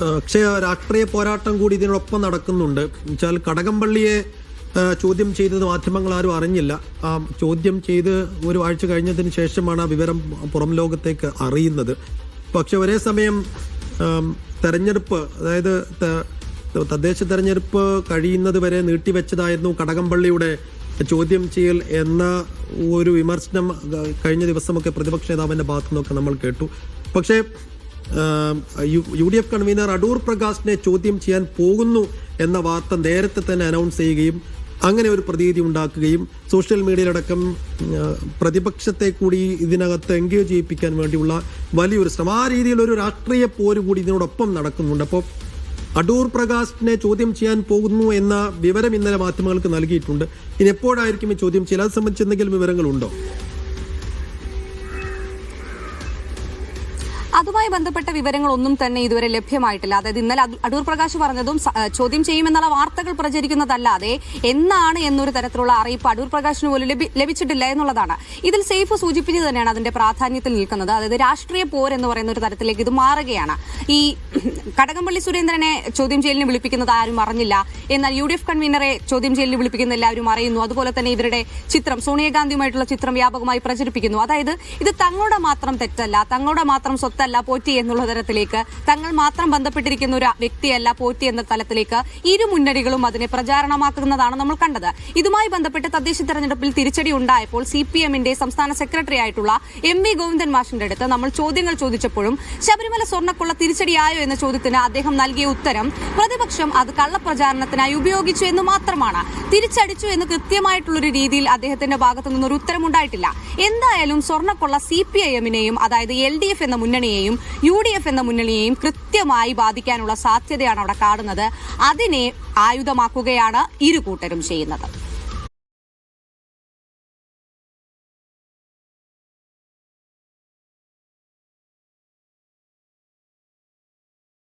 പക്ഷേ രാഷ്ട്രീയ പോരാട്ടം കൂടി ഇതിനോടൊപ്പം നടക്കുന്നുണ്ട്. വെച്ചാൽ കടകംപള്ളിയെ ചോദ്യം ചെയ്തത് മാധ്യമങ്ങൾ ആരും അറിഞ്ഞില്ല. ആ ചോദ്യം ചെയ്ത് ഒരു ആഴ്ച കഴിഞ്ഞതിന് ശേഷമാണ് ആ വിവരം പുറം ലോകത്തേക്ക് അറിയുന്നത്. പക്ഷെ ഒരേ സമയം തെരഞ്ഞെടുപ്പ് അതായത് തദ്ദേശ തെരഞ്ഞെടുപ്പ് കഴിയുന്നത് വരെ നീട്ടിവെച്ചതായിരുന്നു കടകംപള്ളിയുടെ ചോദ്യം ചെയ്യൽ എന്ന ഒരു വിമർശനം കഴിഞ്ഞ ദിവസമൊക്കെ പ്രതിപക്ഷ നേതാവിന്റെ ഭാഗത്തു നിന്നൊക്കെ നമ്മൾ കേട്ടു. പക്ഷേ U D F convenor Adoor പ്രകാശിനെ ചോദ്യം ചെയ്യാൻ പോകുന്നു എന്ന വാർത്ത നേരത്തെ തന്നെ അനൗൺസ് ചെയ്യുകയും അങ്ങനെ ഒരു പ്രതീതി ഉണ്ടാക്കുകയും സോഷ്യൽ മീഡിയയിലടക്കം പ്രതിപക്ഷത്തെ കൂടി ഇതിനകത്ത് എൻഗേജ് ചെയ്യിപ്പിക്കാൻ വേണ്ടിയുള്ള വലിയൊരു ശ്രമം. ആ രീതിയിലൊരു രാഷ്ട്രീയ പോര് കൂടി ഇതിനോടൊപ്പം നടക്കുന്നുണ്ട്. അപ്പോൾ അടൂർ പ്രകാശിനെ ചോദ്യം ചെയ്യാൻ പോകുന്നു എന്ന വിവരം ഇന്നലെ മാധ്യമങ്ങൾക്ക് നൽകിയിട്ടുണ്ട്. ഇനി എപ്പോഴായിരിക്കും ഈ ചോദ്യം ചെയ്യൽ? അത് സംബന്ധിച്ച് എന്തെങ്കിലും വിവരങ്ങളുണ്ടോ? അതുമായി ബന്ധപ്പെട്ട വിവരങ്ങളൊന്നും തന്നെ ഇതുവരെ ലഭ്യമായിട്ടില്ല. അതായത് ഇന്നലെ അടൂർ പ്രകാശ് പറഞ്ഞതും ചോദ്യം ചെയ്യുമെന്നുള്ള വാർത്തകൾ പ്രചരിക്കുന്നതല്ലാതെ എന്നാണ് എന്നൊരു തരത്തിലുള്ള അറിയിപ്പ് അടൂർ പ്രകാശിന് പോലും ലഭിച്ചിട്ടില്ല എന്നുള്ളതാണ്. ഇതിൽ സേഫ് സൂചിപ്പിച്ചത് തന്നെയാണ് അതിന്റെ പ്രാധാന്യത്തിൽ നിൽക്കുന്നത്. അതായത് രാഷ്ട്രീയ എന്ന് പറയുന്ന ഒരു തരത്തിലേക്ക് ഇത് മാറുകയാണ്. ഈ കടകംപള്ളി സുരേന്ദ്രനെ ചോദ്യം ചെയ്യലിന് വിളിപ്പിക്കുന്നത് ആരും അറിഞ്ഞില്ല. എന്നാൽ യു ഡി എഫ് കൺവീനറെ ചോദ്യം ചെയ്യലിന് വിളിപ്പിക്കുന്ന എല്ലാവരും അറിയുന്നു. അതുപോലെ തന്നെ ഇവരുടെ ചിത്രം സോണിയാഗാന്ധിയുമായിട്ടുള്ള ചിത്രം വ്യാപകമായി പ്രചരിപ്പിക്കുന്നു. അതായത് ഇത് തങ്ങളുടെ മാത്രം തെറ്റല്ല തങ്ങളുടെ മാത്രം സ്വത്തല്ല പോറ്റി എന്നുള്ള തരത്തിലേക്ക്. തങ്ങൾ മാത്രം ബന്ധപ്പെട്ടിരിക്കുന്ന ഒരു വ്യക്തിയല്ല പോറ്റി എന്ന തലത്തിലേക്ക് ഇരു മുന്നണികളും അതിനെ പ്രചാരണമാക്കുന്നതാണ് നമ്മൾ കണ്ടത്. ഇതുമായി ബന്ധപ്പെട്ട് തദ്ദേശ തെരഞ്ഞെടുപ്പിൽ തിരിച്ചടി ഉണ്ടായപ്പോൾ സി പി എമ്മിന്റെ സംസ്ഥാന സെക്രട്ടറി ആയിട്ടുള്ള എം വി ഗോവിന്ദൻ മാഷിന്റെ അടുത്ത് നമ്മൾ ചോദ്യങ്ങൾ ചോദിച്ചപ്പോഴും ശബരിമല സ്വർണക്കുള്ള തിരിച്ചടിയായോ എന്ന ചോദ്യത്തിന് അദ്ദേഹം നൽകിയ ഉത്തരം പ്രതിപക്ഷം അത് കള്ളപ്രചാരണത്തിനായി ഉപയോഗിച്ചു എന്ന് മാത്രമാണ്. തിരിച്ചടിച്ചു എന്ന് കൃത്യമായിട്ടുള്ളൊരു രീതിയിൽ അദ്ദേഹത്തിന്റെ ഭാഗത്തു നിന്നൊരു ഉത്തരമുണ്ടായിട്ടില്ല. എന്തായാലും സ്വർണക്കൊള്ള സി പി ഐ എമ്മിനെയും അതായത് എൽ ഡി എഫ് എന്ന മുന്നണിയെയും യു ഡി എഫ് എന്ന മുന്നണിയെയും കൃത്യമായി ബാധിക്കാനുള്ള സാധ്യതയാണ് അവിടെ കാണുന്നത്. അതിനെ ആയുധമാക്കുകയാണ് ഇരു കൂട്ടരും ചെയ്യുന്നത്.